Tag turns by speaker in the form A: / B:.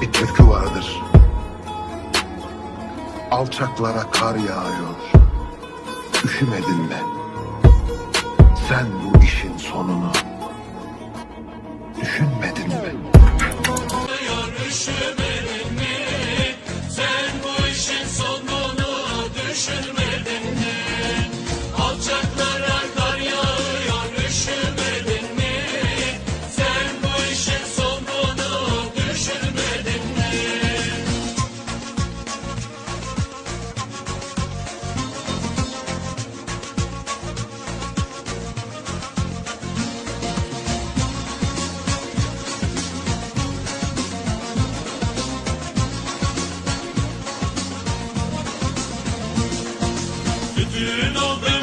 A: Bir türkü vardır. Alçaklara kar yağıyor. Üşümedin mi? Sen bu işin sonunu düşünmedin mi?
B: Üşümedin Gücün oldu